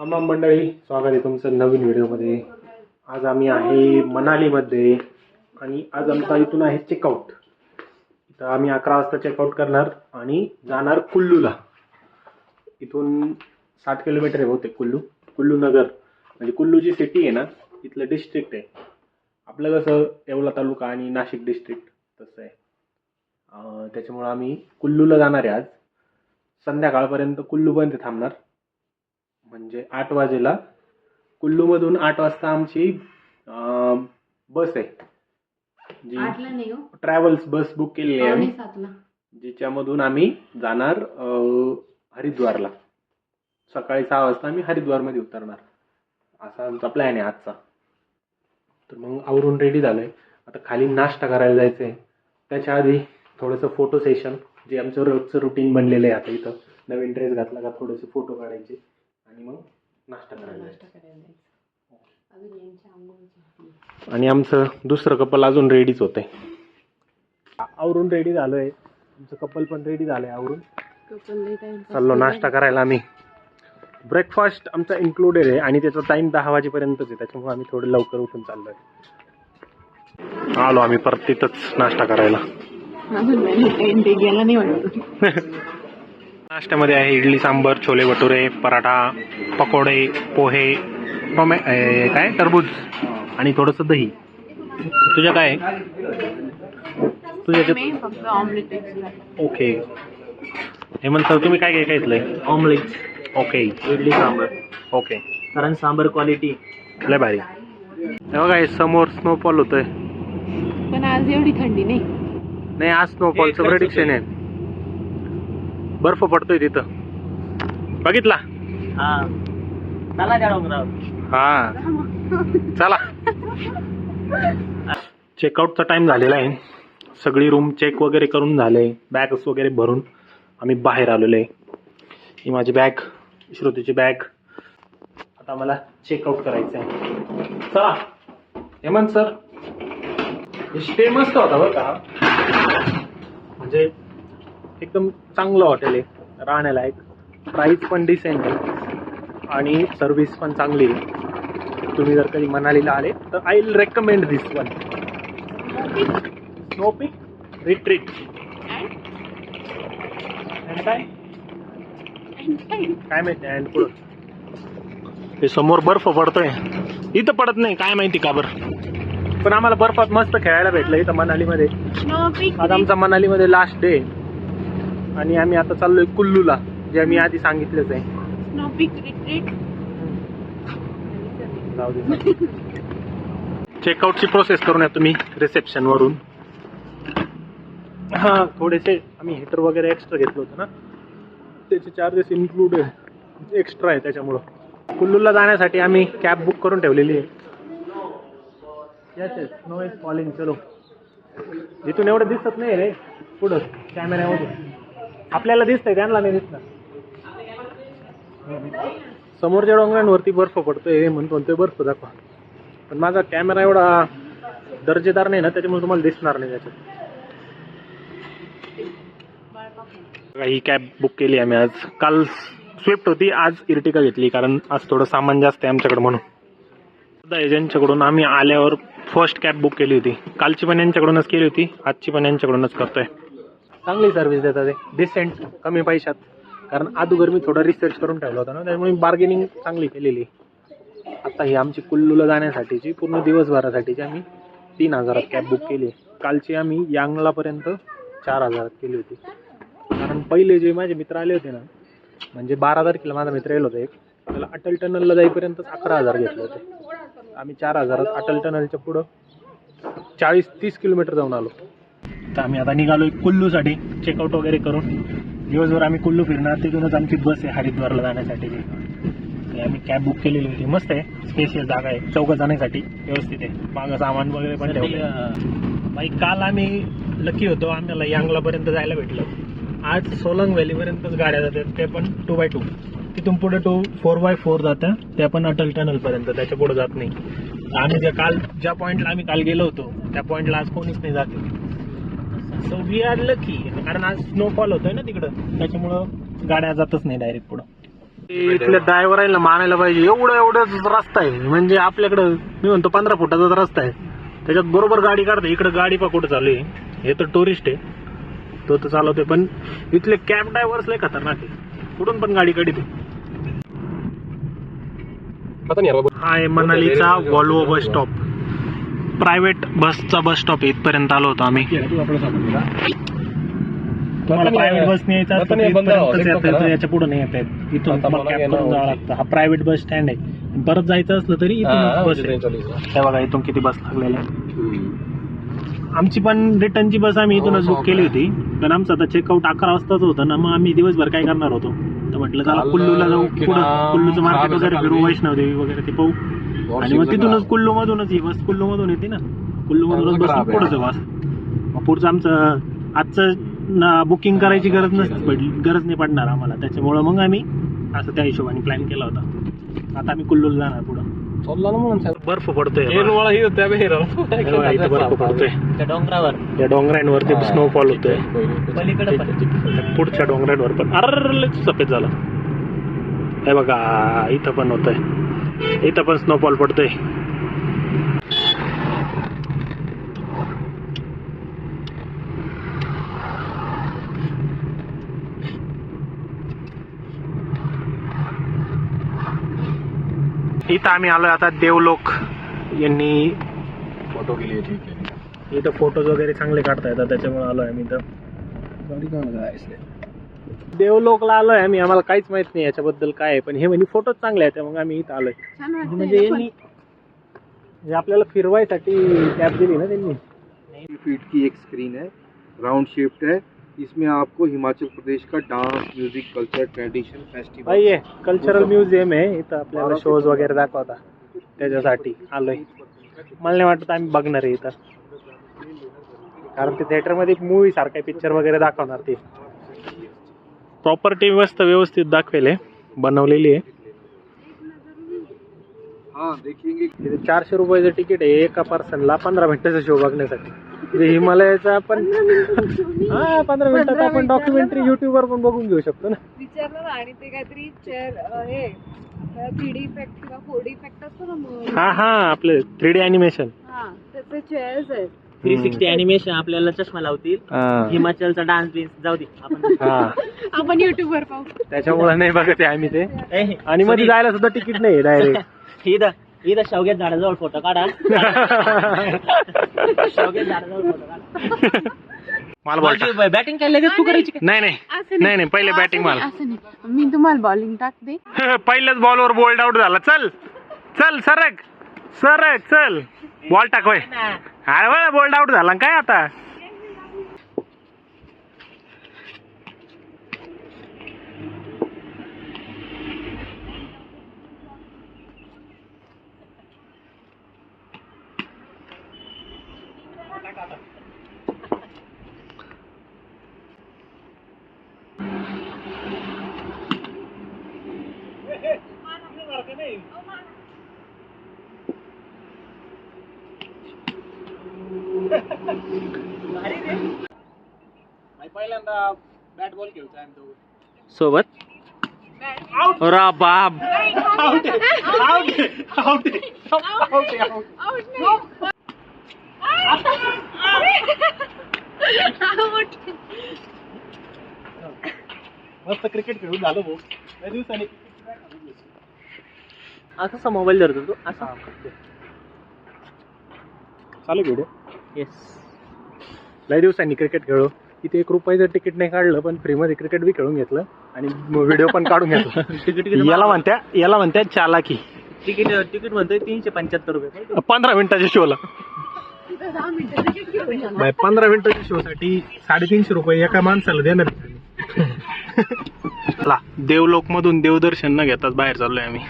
आम्हा मंडळी स्वागत आहे तुमचं नवीन व्हिडिओमध्ये. आज आम्ही आहे मनालीमध्ये आणि आज आमचा इथून आहे चेकआउट तर आम्ही अकरा वाजता चेकआउट करणार आणि जाणार कुल्लूला. इथून साठ किलोमीटर आहे बहुतेक कुल्लू. कुल्लू नगर. म्हणजे कुल्लू जी सिटी आहे ना इथलं डिस्ट्रिक्ट आहे. आपलं कसं येवला तालुका आणि नाशिक डिस्ट्रिक्ट तसं आहे. त्याच्यामुळं आम्ही कुल्लूला जाणार आहे आज. संध्याकाळपर्यंत कुल्लूपर्यंत थांबणार. म्हणजे आठ वाजेला. कुल्लूमधून आठ वाजता आमची बस आहे. जी ट्रॅव्हल्स बस बुक केलेली आहे आम्ही. जिच्यामधून आम्ही जाणार हरिद्वारला. सकाळी सहा वाजता आम्ही हरिद्वारमध्ये उतरणार. असा आमचा प्लॅन आहे आजचा. तर मग आवरून रेडी झालोय. आता खाली नाश्ता करायला जायचं आहे त्याच्या आधी थोडंसं फोटो सेशन जे आमचं रोजचं रुटीन बनलेलं आहे आता इथं. नवीन ड्रेस घातला का थोडेसे फोटो काढायचे. आणि मग नाश्ता करायला नाश्ता जायचं. करायला जायचं. अजून आणि आमचं दुसरं कपल अजून रेडीच होतंय. आवरून रेडी झालोय. आमचं कपल पण रेडी झालंय आवरून. चाललो नाश्ता करायला आम्ही. ब्रेकफास्ट आमचा इन्क्लुडेड आहे आणि त्याचा टाइम दहा वाजेपर्यंतच आहे. त्याच्यामुळे आम्ही थोडं लवकर उठून चाललोय. आलो आम्ही परत तिथंच नाश्ता करायला. अजून नाही ते गेला नाही वाटत. नाश्त्यामध्ये आहे इडली सांबर छोले भटुरे पराठा पकोडे पोहे टोमॅ काय? टरबूज आणि थोडंसं दही. तुझ्या काय? आहे? तुझ्या ओके. हेमंत सर तुम्ही काय काय काय घेतलंय omelette okay. Idli sambar. Okay. कारण सांबर क्वालिटी लय भारी. हे बघा हे समोर स्नोफॉल होतोय. पण आज एवढी थंडी नाही. नाही आज स्नोफॉलचं प्रेडिक्शन आहे. बर्फ पडतोय तिथं. बघितला? हा. चला त्या हा. चला. चेकआउटचा टाइम झालेला आहे. सगळी रूम चेक वगैरे करून झाले. बॅग्स वगैरे भरून आम्ही बाहेर आलेलो आहे. ही माझी बॅग श्रुतीची बॅग आता मला चेकआउट करायचं आहे. चला. हेमंत सर स्टे मस्त होता बरं का? म्हणजे एकदम चांगलं हॉटेल आहे. राहण्याला एक प्राईस पण डिसेंट आहे. आणि सर्विस पण चांगली आहे. तुम्ही जर कधी मनालीला आले तर I will recommend this one snow peak retreat काय काय माहिती अँड पुढं हे समोर बर्फ पडतोय. इथं पडत नाही काय माहिती का बरं? पण आम्हाला बर्फात मस्त खेळायला भेटलं इथं मनालीमध्ये. आज आमचा मनालीमध्ये लास्ट डे आणि आम्ही आता चाललोय कुल्लूला जे मी आधी सांगितलंच आहे. स्नो पिक रिट्रीट जाऊ दे. चेकआउटची प्रोसेस करून या तुम्ही रिसेप्शन वरून. हा थोडेसे आम्ही हिटर वगैरे एक्स्ट्रा घेतलं होतं ना. त्याचे चार्जेस इन्क्लूड एक्स्ट्रा आहे त्याच्यामुळं. कुल्लूला जाण्यासाठी आम्ही कॅब बुक करून ठेवलेली आहे. Yes yes no is falling चलो. जिथून एवढं दिसत नाही रे पुढं कॅमेऱ्यामधून आपल्याला दिसतंय त्यांना नाही दिसणार. समोरच्या डोंगरांवरती बर्फ पडतोय म्हणतो ते बर्फ दाखवा. पण माझा कॅमेरा एवढा दर्जेदार नाही ना त्याच्यामुळे तुम्हाला दिसणार नाही त्याच्यात. ही कॅब बुक केली आम्ही आज. काल स्विफ्ट होती आज इर्टिका घेतली कारण आज थोडं सामान जास्त आहे आमच्याकडे म्हणून. सुद्धा एजंटच्याकडून आम्ही आल्यावर फर्स्ट कॅब बुक केली होती. कालची पण यांच्याकडूनच केली होती आजची पण यांच्याकडूनच करतोय. चांगली सर्व्हिस देतात ते डिसेंट कमी पैशात. कारण अगोदर मी थोडं रिसर्च करून ठेवलं होतं ना त्यामुळे बार्गेनिंग चांगली केलेली. आता ही आमची कुल्लूला जाण्यासाठीची पूर्ण दिवसभरासाठीची आम्ही तीन हजारात कॅब बुक केली. कालची आम्ही यांगलापर्यंत चार हजारात केली होती. कारण पहिले जे माझे मित्र आले होते ना म्हणजे बारा तारखेला माझा मित्र येलो होता एक त्याला अटल टनलला जाईपर्यंत अकरा हजार घेतले होते. आम्ही चार हजारात अटल टनलच्या पुढं चाळीस तीस किलोमीटर जाऊन आलो. तर आम्ही आता निघालो कुल्लूसाठी. चेकआउट वगैरे करून. दिवसभर आम्ही कुल्लू फिरणार. तिथूनच आमची बस आहे हरिद्वारला जाण्यासाठी. आम्ही कॅब बुक केलेली होती. मस्त आहे. स्पेशियल जागा आहे. चौघ जाण्यासाठी. व्यवस्थित आहे. मागं सामान वगैरे पण ठेवलं बाई काल आम्ही लकी होतो. आम्हाला यांगलापर्यंत जायला भेटलं. आज सोलंग व्हॅलीपर्यंतच गाड्या जातात. ते पण टू बाय टू तिथून पुढे टू फोर बाय फोर जात्या त्या पण अटल टनलपर्यंत त्याच्या पुढे जात नाही. आम्ही ज्या काल ज्या पॉईंटला आम्ही काल गेलो होतो त्या पॉईंटला आज कोणीच नाही जाते. सो वी आर लकी कारण आज स्नोफॉल होतोय ना तिकडं. त्याच्यामुळं गाड्या जातच नाही डायरेक्ट पुढं. इथल्या ड्रायव्हरांना मानायला पाहिजे. एवढं एवढं रस्ता आहे. म्हणजे आपल्याकडं मी म्हणतो पंधरा फुटाचा रस्ता आहे. त्याच्यात बरोबर गाडी काढते. इकडे गाडी पा कुठं चालू आहे? हे तर टुरिस्ट आहे. तो तर चालवतोय. पण इथले कॅब ड्रायव्हर्स लय खतरनाक आहे. कुठून पण गाडी काढते. हा आहे मनालीचा वॉल्वो बस स्टॉप प्रायव्हेट बसचा बस स्टॉप इथपर्यंत आलो होतो आम्ही. तुम्हाला प्रायव्हेट बस याच्यापुढे नाही येत आहेत इथून तुम्हाला कॅब करून जावं लागतं. हा प्रायव्हेट बस स्टँड आहे. परत जायचं असलं तरी इथूनच बस आहे. हे बघा इथून किती बस लागलेल्या आहेत. आमची पण रिटर्नची बस आम्ही इथूनच बुक केली होती. पण आमचं आता चेकआउट अकरा वाजताच होतं ना मग आम्ही दिवसभर काय करणार होतो? तर म्हटलं चला कुल्लूला जाऊ. पुढं कुल्लूचं मार्केट वगैरे फिरू वैष्णवदेवी वगैरे ते पाहू. आणि मग तिथूनच कुल्लू मधूनच ही बस कुल्लू मधून येते ना. कुल्लू मधूनच बस पुढे जाऊ असं मग पुढचं आमचं आजचं बुकिंग करायची गरज नसती पडली गरज नाही पडणार आम्हाला. त्याच्यामुळं मग आम्ही असं त्या हिशोबाने प्लॅन केला होता. आता आम्ही कुल्लूला जाणार पुढं. बर्फ पडतोय हे इथं बर्फ पडतोय. त्या डोंगरावर. डोंगरांवरती स्नोफॉल होतोय. पलीकडे पण. त्या पुढच्या डोंगरांवर पण. अरे सफेद झालं. हे बघा इथं पण होतंय. इथं पण स्नोफॉल पडतोय. इथं आम्ही आलोय आता देवलोक. यांनी फोटो के लिए ठीक है इथं फोटोज वगैरे चांगले काढता येतात त्याच्यामुळे आलोय आम्ही इथं. देवलोकला आलोय आम्ही. आम्हाला काहीच माहीत नाही याच्याबद्दल काय आहे. पण हे म्हणजे फोटोच चांगले आहेत. मग आम्ही इथं आलोय. छान वाटतंय म्हणजे पण. यांनी आपल्याला फिरवायसाठी कॅब दिली ना त्यांनी. फीट की एक स्क्रीन है राउंड शेप्ड है इसमें आपको हिमाचल प्रदेश का dance music culture tradition festival आहे कल्चरल म्युझियम आहे. इथं आपल्याला शोज वगैरे दाखवता. त्याच्यासाठी आलोय. मला नाही वाटत आम्ही बघणार आहे इथं. कारण ते थिएटरमध्ये मूवी सारखा पिक्चर वगैरे दाखवणार ते. प्रॉपर्टी मस्त व्यवस्थित दाखवेल आहे बनवलेली आहे. हाँ चारशे रुपयाचं तिकीट आहे. एका पर्सनला पंधरा मिनिटाचा शो बघण्यासाठी. म्हणजे हिमालयाचा आपण हा पंधरा मिनिटात आपण मिनिटं. डॉक्युमेंटरी युट्यूबवर पण बघून घेऊ शकतो ना. विचारलं ना आणि ते काहीतरी चेअर हे थ्री डी इफेक्ट किंवा फोर डी इफेक्ट असतो ना मग. हा हा आपले थ्री डी अॅनिमेशन हा त्याचे चेअर्स आहेत. थ्री सिक्स्टी अॅनिमेशन आपल्याला चष्मा लावतील. हिमाचलचा डान्स बिन्स जाऊ दे. आपण हा. आपण युट्यूब वर पाहू. त्याच्यामुळे नाही बघत आहे आम्ही ते. ए, आणि मध्ये sorry. जायला सुद्धा तिकीट नाही डायरेक्ट इथं इथं शेवग्यात झाडाजवळ फोटो काढा. शेवग्यात झाडाजवळ फोटो काढा. मला बॉल टाक. बॅटिंग काय लगेच तू करायची? नाही नाही. असं नाही. नाही पहिले बॅटिंग असं नाही. मी तुम्हाला बॉलिंग टाकते. पहिल्याच बॉलवर बोल्ड आउट झाला. चल. चल सरक. सरक चल. बॉल टाकवय अरे बोल्ड आउट झाला काय आता? सोबत? रा बाप. मस्त क्रिकेट खेळून झालो भाऊ. दिवसांनी. असा मोबाईल धरतो तू. असा. चालू व्हिडिओ येस लय दिवसांनी क्रिकेट खेळलो इथे एक रुपयाचं तिकीट नाही काढलं पण फ्रीमध्ये क्रिकेट बी खेळून घेतलं आणि व्हिडिओ पण काढून घेतला. तिकीट याला म्हणत्या याला म्हणत्या चालाकी. तिकीट तिकीट म्हणतोय तीनशे पंच्याहत्तर रुपये. पंधरा मिनिटाच्या शोला तिथं पंधरा मिनिटाच्या शो साठी साडेतीनशे रुपये एका माणसाला देणार चला देवलोक मधून देवदर्शन न घेताच बाहेर चाललोय आम्ही.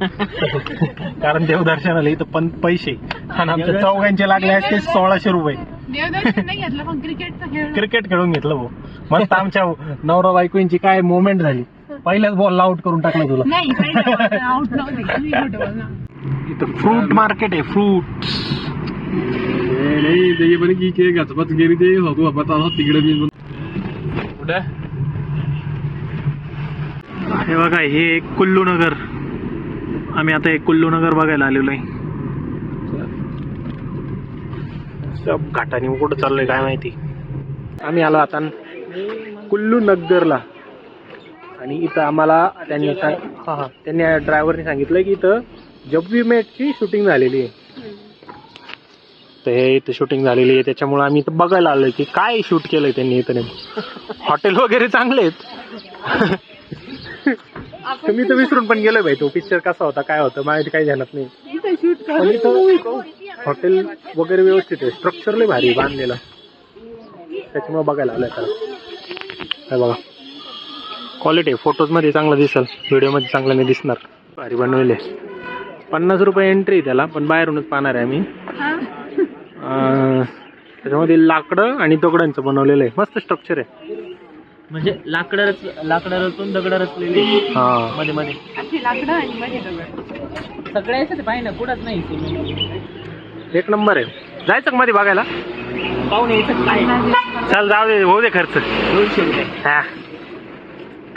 कारण देवदर्शनाला इथं पण पैसे आणि आमच्या चौघांचे लागले असते सोळाशे रुपये. देवदर्शन नाही घेतलं पण क्रिकेटचा खेळ क्रिकेट खेळून घेतलं भाऊ. मस्त आमच्या नवरा बायकोंची काय मोमेंट झाली. पहिल्याच बॉल आउट करून टाकलं तुला. नाही आउट नव्हते तुम्ही खोटं बोलला. इथं फ्रूट मार्केट आहे फ्रूट नहीं की के गेली ते होतो हो तिकडे मी कुठे? हे बघा हे कुल्लू नगर. आम्ही आता एक कुल्लू नगर बघायला आलेलो आहे. घाटाने कुठं चाललोय काय माहिती? आम्ही आलो आता कुल्लू नगरला. आणि इथं आम्हाला त्यांनी हां हां. त्यांनी ड्रायव्हरने सांगितलं की इथं जब वी मेटची शूटिंग झालेली आहे. तर हे इथं शूटिंग झालेली आहे. त्याच्यामुळे आम्ही इथं बघायला आलोय की काय शूट केलंय त्यांनी इथं हॉटेल वगैरे चांगले आहेत. मी तर विसरून पण गेलोय भाई. तो पिक्चर कसा होता काय होतं माहिती काही ध्यानात नाही. हॉटेल वगैरे व्यवस्थित आहे. स्ट्रक्चर लय भारी बांधलेलं. त्याच्यामुळे बघायला आलोय त्याला हे बघा. क्वालिटी फोटोजमध्ये चांगलं दिसल. व्हिडिओमध्ये चांगलं नाही दिसणार. भारी बनवले पन्नास रुपये एंट्री त्याला पण बाहेरूनच पाहणार आहे आम्ही. अं, त्याच्यामध्ये लाकडं आणि दगडांचं बनवलेलं आहे. मस्त स्ट्रक्चर आहे. म्हणजे लाकडं रच- लाकडं रचून दगड रचलेली हा. मध्ये मध्ये. लाकडं आणि मध्ये दगड. सगळ्या याच्यात पाहिजे ना कुठंच नाही. एक नंबर आहे. जायचं का मध्ये बघायला? पाहून यायचं काय चल जाऊ दे होऊ दे खर्च. दोनशे रुपये. हा.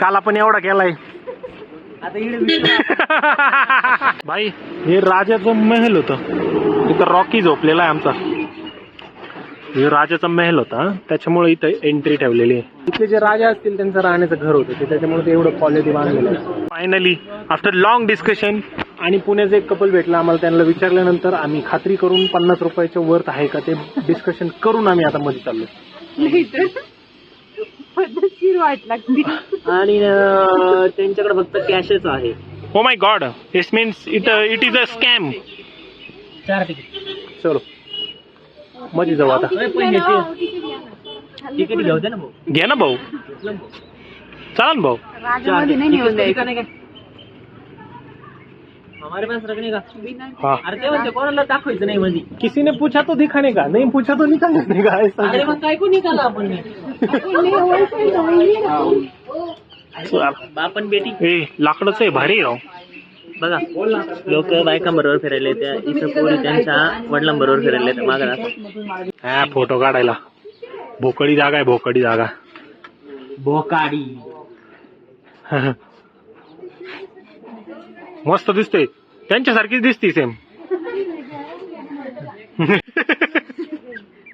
काल आपण एवढा केलाय. आता इकडे. भाई हे राजाचं महल होतं. इथं रॉकी झोपलेला आहे आमचा. हे राजाचा महल होता त्याच्यामुळे इथं एंट्री ठेवलेली आहे. इथले जे राजा असतील त्यांचं राहण्याचं घर होतं. ते त्याच्यामुळे ते एवढं क्वालिटी बांधलेलं आहे. फायनली आफ्टर लॉंग डिस्कशन आणि पुण्याचं एक कपल भेटलं आम्हाला त्यांना विचारल्यानंतर आम्ही खात्री करून पन्नास रुपयाच्या वर्थ आहे का ते डिस्कशन करून आम्ही आता मध्ये चाललो नाही तर पद्धतशीर वाट लागते आणि त्यांच्याकडे फक्त कॅशच आहे. ओ my god this means it it is a scam चार तिकीट चलो. मध्ये जाऊ आता. तिकीट घेऊ दे ना भाऊ. घे ना भाऊ. चला ना भाऊ. हमारे पास रखने का। हाँ। अरे ते म्हणते कोणाला दाखवायचं नाही मध्ये किसी ने पूछा तो दिखाने का नहीं पूछा तो निकालने का ऐसा अरे मग काय कोण निघाला आपण बापन बेटी। लाकडच आहे भारी राव बघा लोक बायकांबरोबर फिरायला त्या इथं पोरी त्यांच्या वडिलांबरोबर फिरायला येतात मागं हा फोटो काढायला. भोकडी जागा आहे भोकडी जागा. बोकाडी मस्त दिसते. त्यांच्यासारखीच दिसते सेम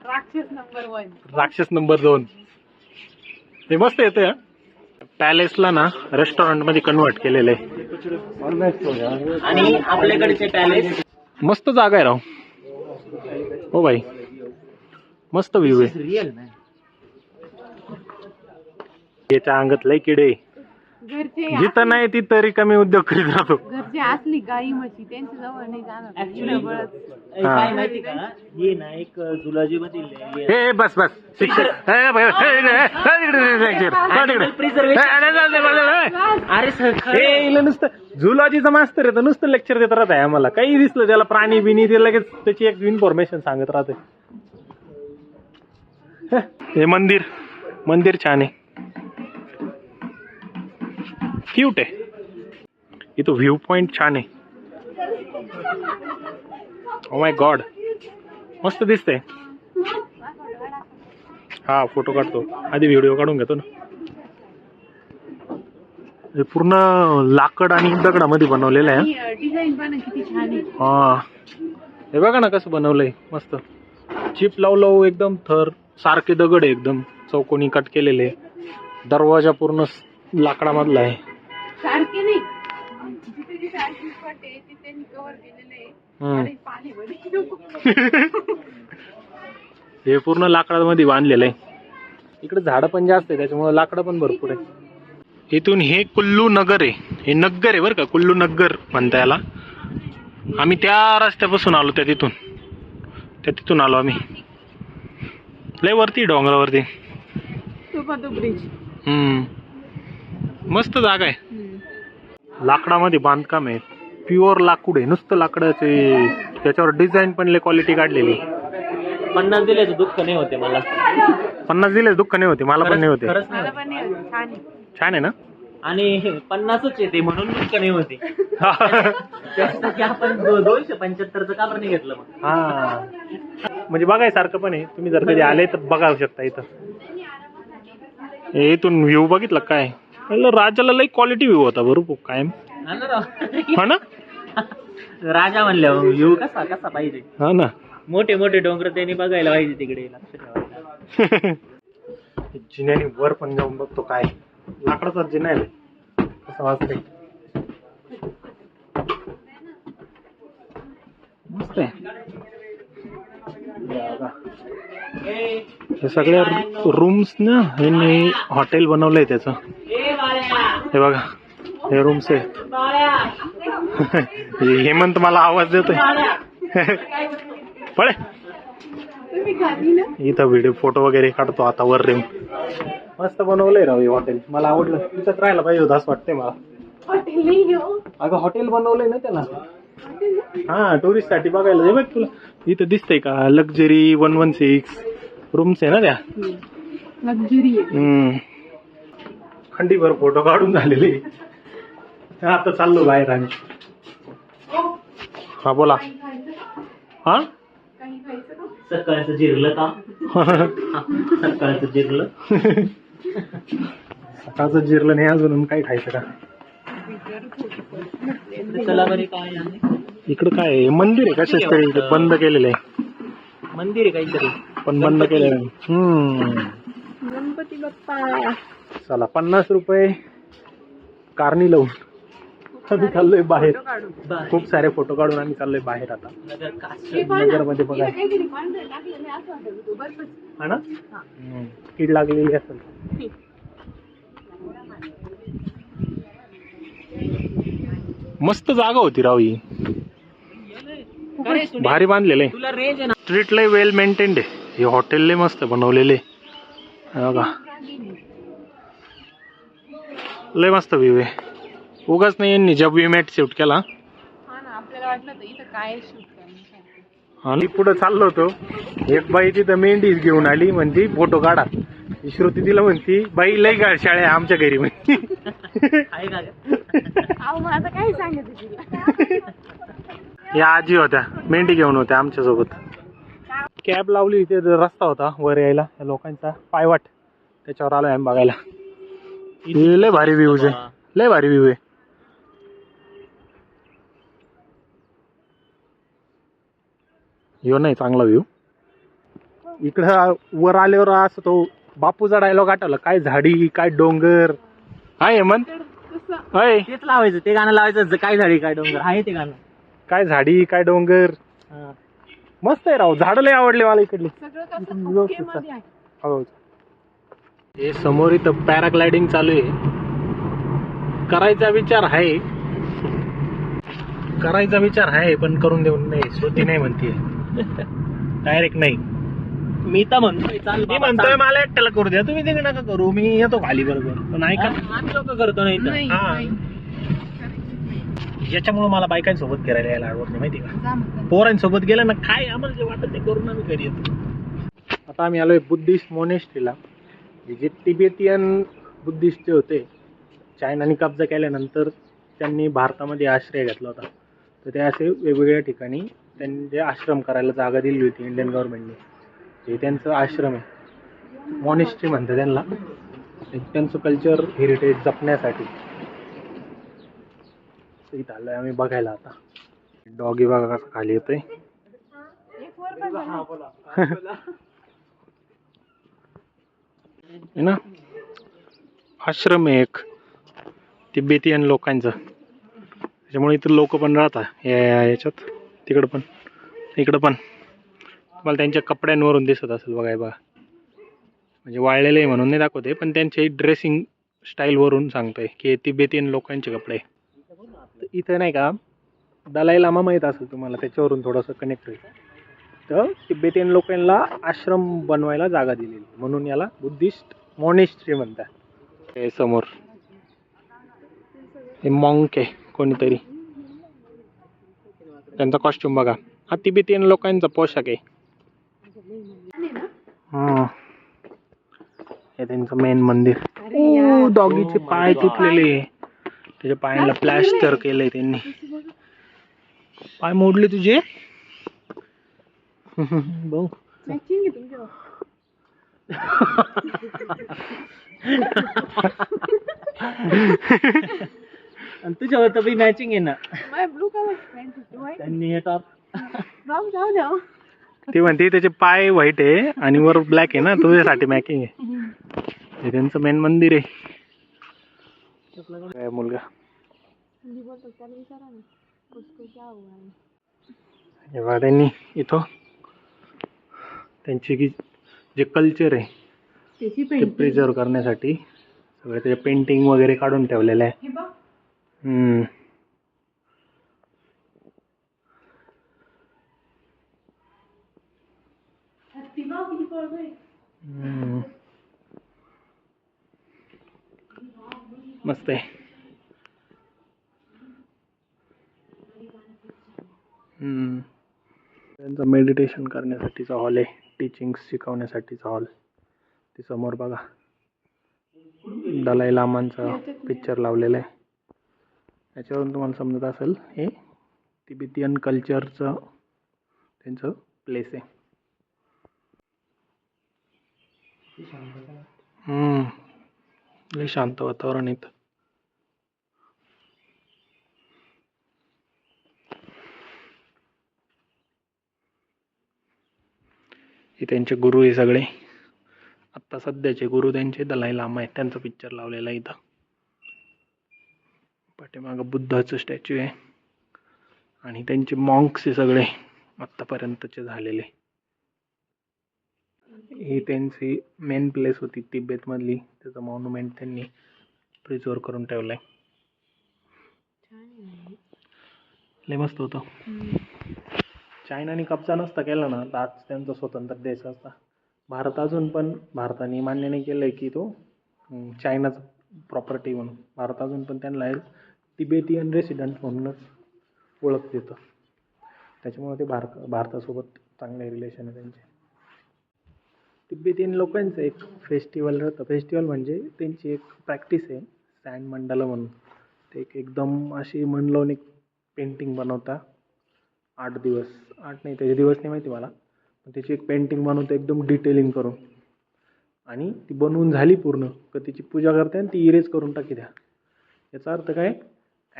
राक्षस नंबर वन राक्षस नंबर दोन. हे मस्त येते पॅलेसला ना रेस्टॉरंटमध्ये कन्वर्ट केलेलं आहे आणि आपल्याकडचे पॅलेस मस्त जागा आहे राव. हो भाई मस्त व्ह्यू आहे. याच्या अंगात लय किडे. जिथं नाही तिथं रिकामी उद्योग करीत राहतो घरचे असली गाई म्हशी त्यांच्या जवळ नाही जाणार. ऍक्च्युली. काय माहिती का? हे ना एक झुलॉजी मधील हे बस बस. शिक्षक. हे, बघ, हे, इकडे, हे, हे, इकडे, हे, इकडे, हे, तिकडे. Preservation. हे, अरे, जाऊ दे, जाऊ दे. अरे सर हे इला नुसतं झुलॉजीचं मास्तर आहे तर नुसतं लेक्चर देत राहत आहे आम्हाला. काही दिसलं त्याला प्राणी बिनी ते लगेच त्याची एक इन्फॉर्मेशन सांगत राहते हे, हे मंदिर. मंदिर छान आहे. क्यूट आहे. इथं व्ह्यू पॉइंट छान आहे. ओ माय गॉड मस्त दिसतंय. हा फोटो काढतो. आधी व्हिडिओ काढून घेतो ना. हे पूर्ण लाकड आणि दगडामध्ये बनवलेलं आहे. हा. हे बघा ना कसं बनवलंय मस्त. चिप लावू लावू एकदम थर सारखे दगड आहे एकदम चौकोनी कट केलेले. दरवाजा पूर्ण लाकडामधला आहे. सारखे नाही आहे तिथे कव्हर केलेलं आहे. हम्म. आणि पाणी मध्ये हे पूर्ण लाकडामध्ये बांधलेलं आहे. इकडे झाडं पण जास्त आहे त्याच्यामुळे लाकडं पण भरपूर आहे. इथून हे कुल्लू नगर आहे. हे नगर आहे बरं का कुल्लू नगर म्हणता याला. आम्ही त्या रस्त्यापासून आलो त्या तिथून. त्या तिथून आलो आम्ही. लय वरती डोंगरावरती. ब्रिज मस्त जागा आहे. लाकडामध्ये बांधकाम आहे. प्युअर लाकूड आहे नुसतं लाकडाचे त्याच्यावर डिझाईन पण लय क्वालिटी काढलेली. पन्नास दिल्याचं दुःख नाही होते मला. पन्नास दिले दुःख नाही होते मला पण नाही होते. खरंच नाही. छान आहे. छान आहे ना? आणि पन्नासच येते म्हणून दुःख नाही होते. त्यासाठी आपण दो- दोनशे पंच्याहत्तरचं का बरं नाही घेतलं मग? हा. म्हणजे बघायसारखं पण आहे. तुम्ही जर कधी आले तर बघावं शकता इथं. हे इथून व्ह्यू बघितलं काय? म्हणलं राजाला लई क्वालिटी व्ह्यू होता बरोबर कायम. हा ना राव. हा ना? राजा म्हणल्यावर व्ह्यू कसा कसा पाहिजे? हा ना. मोठे मोठे डोंगर त्यांनी बघायला पाहिजे तिकडे लक्ष ठेवायला जिन्याने वर पण जाऊन बघतो काय. लाकडाचा जिना आहे. कसं वाजतंय. मस्त आहे. हे सगळ्या रूम्स ना यांनी हॉटेल बनवलंय त्याचं. हे बघा. हे रूम्स आहे हे हेमंत मला आवाज देतोय. पळे. इथं व्हिडिओ फोटो वगैरे काढतो आता वर रेऊन मस्त बनवलंय राव हे हॉटेल मला आवडलं. तिथंच राहायला पाहिजे होतं असं वाटतंय मला. अगं हॉटेल बनवलंय ना त्याला. हा टुरिस्टसाठी बघायला. हे बघ तुला. इथं दिसतंय का? Luxury one one six rooms आहे ना त्या? लक्झरी हम्म. खंडीभर फोटो काढून झालेले. आता चाललो बाहेर आम्ही. हा बोला. हा? काही खायचं का? सकाळचं जिरलं का? सकाळचं जिरलं. सकाळचं जिरलं नाही अजून काय खायचं का? चला बरे काय? इकडं काय आहे? मंदिर आहे कशाच तरी इकडे? बंद केलेलं आहे. मंदिर आहे काहीतरी. पण बंद केलेलं आहे. हम्म. गणपती बाप्पा. चला पन्नास रुपये कारणी लावून. आम्ही चाललोय बाहेर. खूप सारे फोटो काढून आम्ही चाललोय बाहेर आता. नगरमध्ये बघा. हा ना. कीड लागलेली असेल. मस्त जागा होती राव ही. भारी बांधलेलं आहे. तुला रेंज आहे ना? स्ट्रीट लय वेल मेंटेन्ड आहे. हे हॉटेल लय मस्त बनवलेले आहे. हे बघा. लय मस्त व्ह्यू आहे. उगाच नाही यांनी जब व्यू मॅट शूट केला. हा ना आपल्याला वाटलं होतं इथं काय शूट करण्यासाठी आणि पुढे चाललो होतो. एक बाई तिथं मेंढीच घेऊन आली म्हणती फोटो काढा. श्रुती तिला म्हणती बाई लय गाड शाळे आमच्या घरी. म्हणती. आहे का ग? अहो मग आता काय सांगायचं तुला? या आजी होत्या मेंढी घेऊन होत्या आमच्यासोबत कॅब लावली इथे रस्ता होता वर यायला या लोकांचा पायवाट. त्याच्यावर आलोय आम्ही बघायला. हे लय भारी व्ह्यूज आहे लय भारी व्ह्यू आहे. ह्यो नाही चांगला व्ह्यू इकडं वर आल्यावर असं तो बापूचा डायलॉग आठवला काय झाडी काय डोंगर. आहे हेमंत. अय तेच लावायचं ते गाणं लावायचं काय झाडी काय डोंगर आहे ते गाणं. काय झाडी काय डोंगर. हा. मस्त आहे राव झाडं लय आवडले मला इकडली. व्यवस्थित ओके मध्ये आहे. हो. हे समोर इथं पॅराग्लायडिंग चालू आहे. करायचा विचार आहे. करायचा विचार आहे पण करून देऊन नाही श्रुती नाही म्हणतीये. डायरेक्ट नाही. मी तर म्हणतोय चाल मी बाबा, म्हणतोय चाल. मला एकट्याला करू द्या. तुम्ही तिकडे नका करू. मी येतो खाली बरोबर. पण ऐका. आम्ही लोक करतो नाही तर. नाही हा. नाही. याच्यामुळे मला बायकांसोबत फिरायला यायला आवडत नाही माहिती का? जा मग. पोरांसोबत गेलं ना काय आम्हाला जे वाटत ते करून आम्ही घरी येतो. आता आम्ही आलोय बुद्धिस्ट मोनेस्ट्रीला. जे तिबेटियन बुद्धिस्ट जे होते चायनाने कब्जा केल्यानंतर त्यांनी भारतामध्ये आश्रय घेतला होता. तर ते असे वेगवेगळ्या ठिकाणी त्यांनी जे आश्रम करायला जागा दिली होती इंडियन गव्हर्नमेंटने हे त्यांचं आश्रम आहे. मॉनेस्ट्री म्हणतात त्यांना. त्यांचं कल्चर हेरिटेज जपण्यासाठी. इथं आलोय आम्ही बघायला आता. डॉगी बघा कसं खाली येतोय. है ना? आश्रम आहे एक. तिबेटियन लोकांचं. त्याच्यामुळे इथं लोक पण राहतात या या- याच्यात. तिकडं पण. इकडं पण. तुम्हाला त्यांच्या कपड्यांवरून दिसत असेल बघा हे बघा. म्हणजे वाळलेले आहे म्हणून नाही दाखवते पण त्यांचे ड्रेसिंग स्टाईलवरून सांगतोय की तिबेटियन लोकांचे कपडे इथं नाही का दलाई लामा माहीत असेल तुम्हाला त्याच्यावरून थोडंसं कनेक्ट होईल. तर तिबेटियन लोकांना आश्रम बनवायला जागा दिलेली म्हणून याला बुद्धिस्ट मॉनेस्ट्री म्हणतात. हे समोर. हे मॉंक आहे कोणीतरी. त्यांचा कॉस्ट्युम बघा. हा तिबेटियन लोकांचा पोशाख आहे. हे. त्यांचं मेन मंदिर. डॉगीचे पाय तुटलेले. त्याच्या पायांना प्लॅस्टर केलंय त्यांनी. पाय मोडले तुझे? तुमच्यावर. आणि तुझ्यावर तर बी मॅचिंग आहे ना. My blue color is white. त्यांनी हे टॉप Wrong down now. ती म्हणते त्याचे पाय व्हाईट आहे आणि वर ब्लॅक आहे ना तुझ्यासाठी मॅकिंग आहे. हे त्यांचं मेन मंदिर आहे. काय मुलगा? हिंदी बोलतो त्याला विचारा ना उसको क्या हुआ है. हे बघा त्यांनी इथं त्यांची की जे कल्चर आहे त्याची ते प्रिझर्व करण्यासाठी सगळे त्याचे पेंटिंग वगैरे काढून ठेवलेलं आहे. हे बघ. हम्म. हम्म. मस्त आहे हम्म. त्यांचा मेडिटेशन करण्यासाठीचा हॉल आहे टीचिंग शिकवण्यासाठीचा हॉल ते समोर बघा दलाई लामांचा पिक्चर लावलेला आहे याच्यावरून तुम्हाला समजत असेल हे तिबेटियन कल्चरचं त्यांचं प्लेस आहे. हम्म. लय शांत वातावरण येतं हे त्यांचे गुरु हे सगळे. आत्ता सध्याचे गुरु त्यांचे दलाई लामा आहेत. त्यांचा पिक्चर लावलेला आहे इथं. पाठीमागं बुद्धाचं स्टॅच्यू आहे. आणि त्यांचे मॉन्क्स हे सगळे आत्तापर्यंतचे झालेले. ही त्यांची मेन प्लेस होती तिबेतमधली त्याचं मॉन्युमेंट त्यांनी प्रिझर्व करून ठेवलं आहे लय मस्त होतं. चायनाने कब्जा नसता केला ना तर आज त्यांचा स्वतंत्र देश असता. भारत अजून पण भारताने मान्य नाही केलं आहे की तो चायनाचा प्रॉपर्टी म्हणून. भारत अजून पण त्यांना तिबेटियन रेसिडेंट म्हणूनच ओळख देतं त्याच्यामुळे ते भारत भारतासोबत चांगले रिलेशन आहे त्यांचे. तिबेटियन लोकांचं एक फेस्टिवल राहतं. फेस्टिवल म्हणजे त्यांची एक प्रॅक्टिस आहे सँड मंडाला म्हणून. ते एक एकदम अशी मन लावून एक पेंटिंग बनवता. आठ दिवस. आठ नाही त्याचे दिवस नाही माहिती मला. पण त्याची एक पेंटिंग बनवतो एकदम डिटेलिंग करून. आणि ती बनवून झाली पूर्ण. का तिची पूजा करते आणि ती इरेज करून टाकी द्या. याचा अर्थ काय?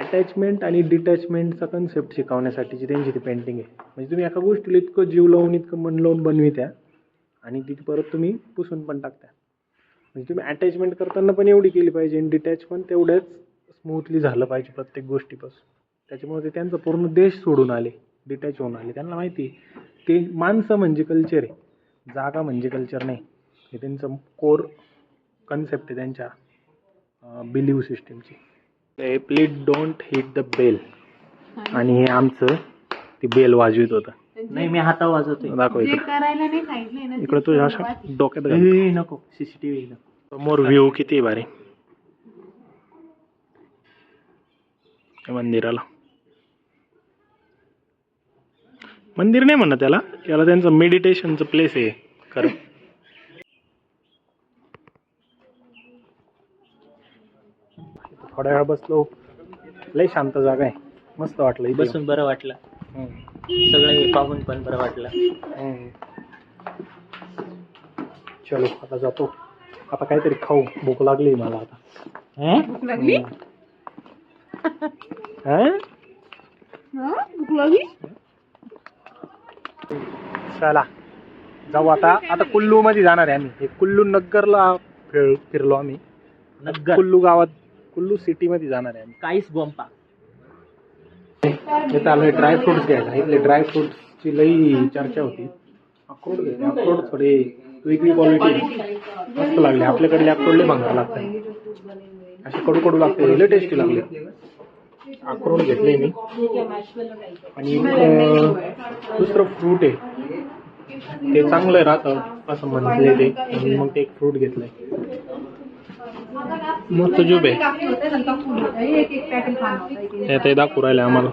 अटॅचमेंट आणि डिटॅचमेंटचा कन्सेप्ट शिकवण्यासाठीची त्यांची ती पेंटिंग आहे. म्हणजे तुम्ही एका गोष्टीला इतकं जीव लावून इतकं मन लावून बनवित्या आणि ती परत तुम्ही पुसून पण टाकता म्हणजे तुम्ही अटॅचमेंट करताना पण एवढी केली पाहिजे आणि डिटॅच पण तेवढ्याच स्मूथली झालं पाहिजे प्रत्येक गोष्टीपासून. त्याच्यामुळे ते त्यांचा पूर्ण देश सोडून आले डिटॅच होऊन आले. त्यांना माहिती आहे ते माणसं म्हणजे कल्चर आहे. जागा म्हणजे कल्चर नाही. हे त्यांचं कोर कन्सेप्ट आहे त्यांच्या बिलीव्ह सिस्टीमची please don't hit the bell आणि? हे आमचं ती बेल वाजवित होतं. नाही मी हातावर वाजवतोय. दाखव जे इकडं करायला नाही सांगितलंय ना इकडं तुझ्या अशा डोक्यात घाल. नको. सीसीटीव्ही नको. समोर व्ह्यू किती आहे भारी? त्या मंदिराला. मंदिर नाही म्हणत त्याला याला त्यांचं मेडिटेशनचं प्लेस आहे. खरं. थोड्या वेळा बसलो. लय शांत जागा आहे. मस्त वाटलं इथे बसून बरं वाटलं. हम्म. सगळं हे पाहून पण बरं वाटलं. हम्म. चलो आता जातो. आता काहीतरी खाऊ. भूक लागली मला आता. हं? भूक लागली? हं? हा? भूक लागली? चला. जाऊ आता. आता कुल्लू मध्ये जाणार आहे आम्ही. हे कुल्लू नगरला फिर- फिरलो आम्ही. नग्गर कुल्लू गावात कुल्लू सिटी मध्ये जाणार आहे काहीच गोंपा इथं आलोय ड्रायफ्रुट्स घ्यायला. इथले ड्रायफ्रुट्सची लई चर्चा होती. अक्रोड घ्यायचे अक्रोड थोडे वेगळी क्वालिटी मस्त लागले. आपल्याकडले अक्रोड लय भांगा लागतात असे कडू कडू लागते लय टेस्टी लागले. अक्रोड घेतले मी. आणि दुसरं फ्रूट आहे. ते चांगलं राहतं. असं म्हणते ते मग ते एक फ्रूट घेतलंय. मस्त जुब आहे ते ते दाखवू राहिले आम्हाला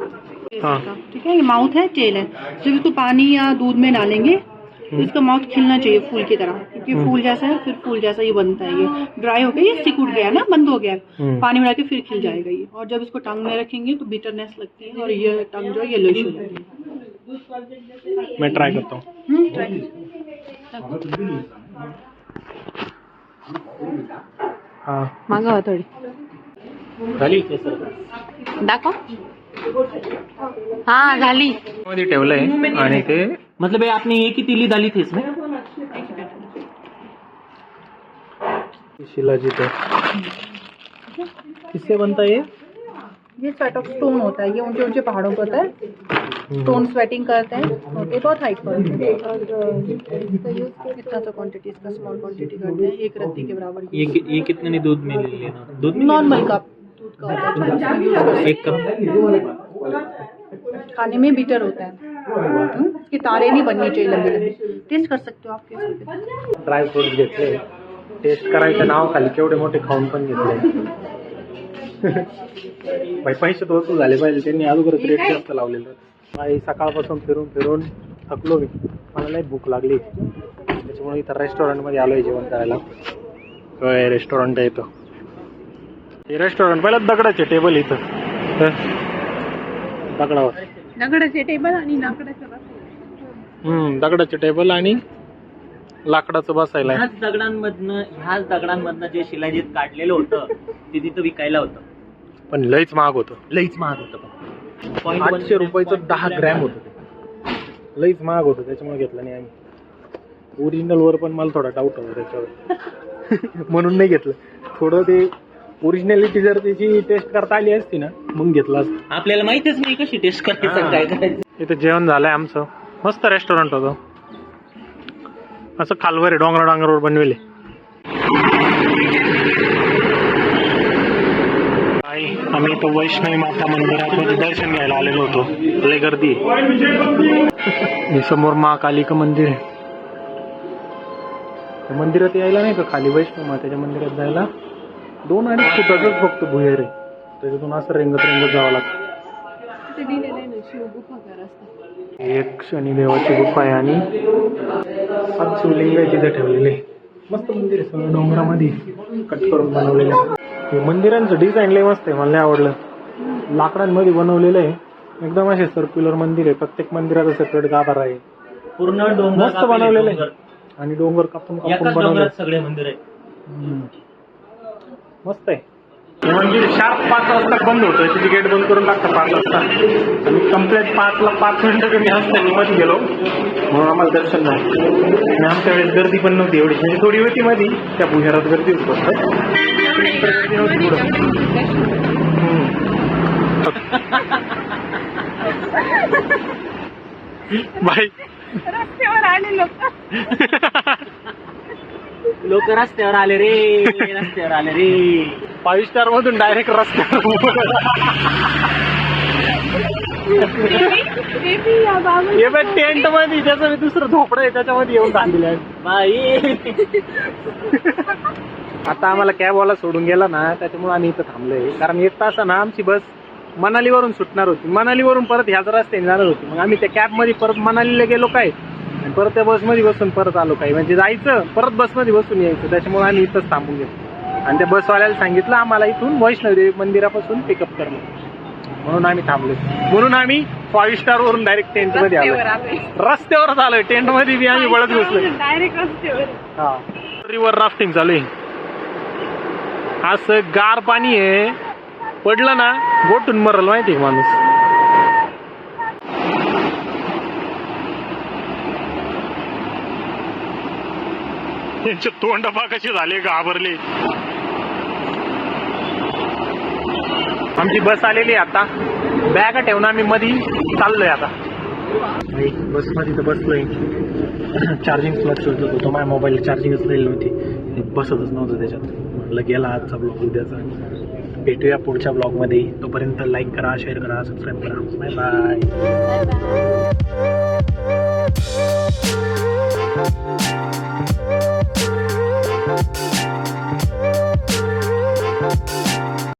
हाँ। ठीक है ये माउथ है टेल है। जब इसको पानी या दूध में डालेंगे तो इसका माउथ खिलना चाहिए फूल की तरह क्योंकि फूल जैसा है फिर फूल जैसा ये बनता है ये। ड्राई हो गया ये सिकुड़ गया ना बंद हो गया। हम्म। पानी में डाल के फिर खिल जाएगा ये। और जब इसको टंग में रखेंगे तो बिटरनेस लगती है और ये टंग जो है येलोइश हो जाती है मैं ट्राई करता हूँ। हम्म, कीजिए। हाँ मागवा थोडी. झाली? दाखव. हा झाली. मध्ये ठेवलंय आणि ते मतलब ये आपने एक ही तीली डाली थी इसमें? शिलाजीत है किससे बनता है ये? ये सेट ऑफ स्टोन होता है ये ऊंचे ऊंचे पहाड़ों पर होता है। स्टोन स्वेटिंग करते हैं। होते बहुत हाइट पर। होते और इसका यूज़ सा क्वांटिटी इसका स्मॉल क्वांटिटी करते हैं एक रत्ती के बराबर ये कि- ये कितने ने दूध में ले लेना? दूध नॉर्मल कप दूध का होता है। एक कप खाने में बीटर होता है। हम्म, इसकी तारे नहीं बननी चाहिए लंबी लंबी। टेस्ट कर सकते हो आप कैसे भी। ड्राय फ्रूट घेतले टेस्ट करायचं नाव खाली केवढे मोठे खाऊन पण घेतले भाई पैसे वसूल झाले पाहिजे त्यांनी अगोदरच रेट जास्त लावलेलं भाई सकाळपासून फिरून फिरून थकलो मी. मला लई भूक लागली. त्याच्यामुळे इथं रेस्टॉरंटमध्ये आलोय जेवण करायला. होय रेस्टॉरंट आहे इथं हे रेस्टॉरंट पहिलं दगडाचे टेबल इथं. हं. दगडावर. दगडाचे टेबल आणि लाकडाचं दगडाचे टेबल आणि लाकडाचं बसायला आहे. ह्याच दगडांमधनं ह्याच दगडांमधनं जे शिलाजीत काढलेलं होतं ते तिथं विकायला होतं. पण लईच महाग होतं. लईच महाग होतं. आठशे रुपयाचं दहा ग्रॅम होतं ते. लईच महाग होतं त्याच्यामुळे घेतलं नाही आम्ही. ओरिजिनल वर पण मला थोडा डाऊट होता त्याच्यावर. म्हणून नाही घेतलं. थोडं ते ओरिजिनॅलिटी जर त्याची टेस्ट करता आली असती ना मग घेतलं असतं. आपल्याला माहितच नाही कशी टेस्ट हा. काय करायचं. इथं जेवण झालंय आमचं. मस्त रेस्टॉरंट होतं. असं खालवर आहे डोंगरा डोंगरावर बनवेले आई आम्ही इथं वैष्णवी माता मंदिरात दर्शन घ्यायला आलेलो होतो. लय गर्दी. हे समोर महाकालिका मंदिर आहे. त्या मंदिरात यायला नाही का खाली वैष्णव मातेच्या मंदिरात जायला? दोन अडीच फुटाचंच फक्त भुयार आहे. त्याच्यातून असं रेंगत रेंगत जावं लागतं. ते एक शनिदेवाची गुफा आहे आणि सात शिवलिंग आहे तिथे ठेवलेले. मस्त मंदिर आहे सगळं डोंगरामध्ये कट करून बनवलेलं आहे. हे मंदिरांचं डिझाईन लय मस्त आहे मला लय आवडलं. लाकडांमध्ये बनवलेलं आहे. एकदम असे सर्क्युलर मंदिर आहे प्रत्येक मंदिराचा सेपरेट गाभारा आहे. पूर्ण डोंगर मस्त कापलेले बनवलेलं आहे. डोंगर. आणि डोंगर कापून कापून बनवलं डोंगरात सगळे मंदिर आहे. मस्त आहे. मंदिर शार्प पाच वाजता बंद होतं. त्याची गेट बंद करून टाकतं पाच वाजता. आणि कंप्लीट पाचला पाच मिनिटं कमी असताना मध्ये गेलो. म्हणून आम्हाला दर्शन नाही आणि आमच्या वेळेस गर्दी पण नव्हती एवढी. म्हणजे थोडी होती मध्ये त्या भुजारात गर्दी होती. बाई. रस्त्यावर आले लोक लोक रस्त्यावर आले रे रस्त्यावर आले रे. फाईव्ह स्टार मधून डायरेक्ट रस्त्यावर. टेंटमध्ये त्याचं दुसरं झोपडं आहे त्याच्यामध्ये येऊन थांबलेलं आहे. बाई. आता आम्हाला कॅबवाला सोडून गेला ना त्याच्यामुळे आम्ही इथं थांबलोय. कारण एक तासानं आमची बस मनालीवरून सुटणार होती. मनालीवरून परत ह्याच रस्त्याने जाणार होती. मग आम्ही त्या कॅबमध्ये परत मनालीला गेलो काय? आणि परत त्या बसमध्ये बसून परत आलो काय म्हणजे जायचं परत बसमध्ये बसून यायचं. त्याच्यामुळे आम्ही इथंच थांबून गेलो. आणि त्या बसवाल्याला सांगितलं आम्हाला इथून वैष्णवदेवी मंदिरापासून पिकअप करणं. म्हणून आम्ही थांबलो. म्हणून आम्ही फाईव्ह स्टार वरून डायरेक्ट टेंटमध्ये आलो रस्त्यावर आलोय. रस्त्यावरच आलोय. टेंटमध्ये बी आम्ही बळत घुसलो डायरेक्ट रस्त्यावर. हा. रिव्हर राफ्टिंग चालू आहे. असं गार पाणी आहे. पडलं ना गोटून मरल माहिती माणूस? त्यांचे तोंड पा कसे झाले घाबरले. आमची बस आलेली आहे आता. बॅग ठेवून आम्ही मधी चाललोय आता. बसमध्ये तर बसलोय. चार्जिंग प्लग शोधत होतो. माझ्या मोबाईल चार्जिंगच राहिली नव्हती. बसतच नव्हतं त्याच्यात. म्हटलं गेला आजचा ब्लॉग उद्याचा. भेटूया पुढच्या ब्लॉगमध्ये तोपर्यंत लाईक करा शेअर करा सबस्क्राईब करा. Bye bye.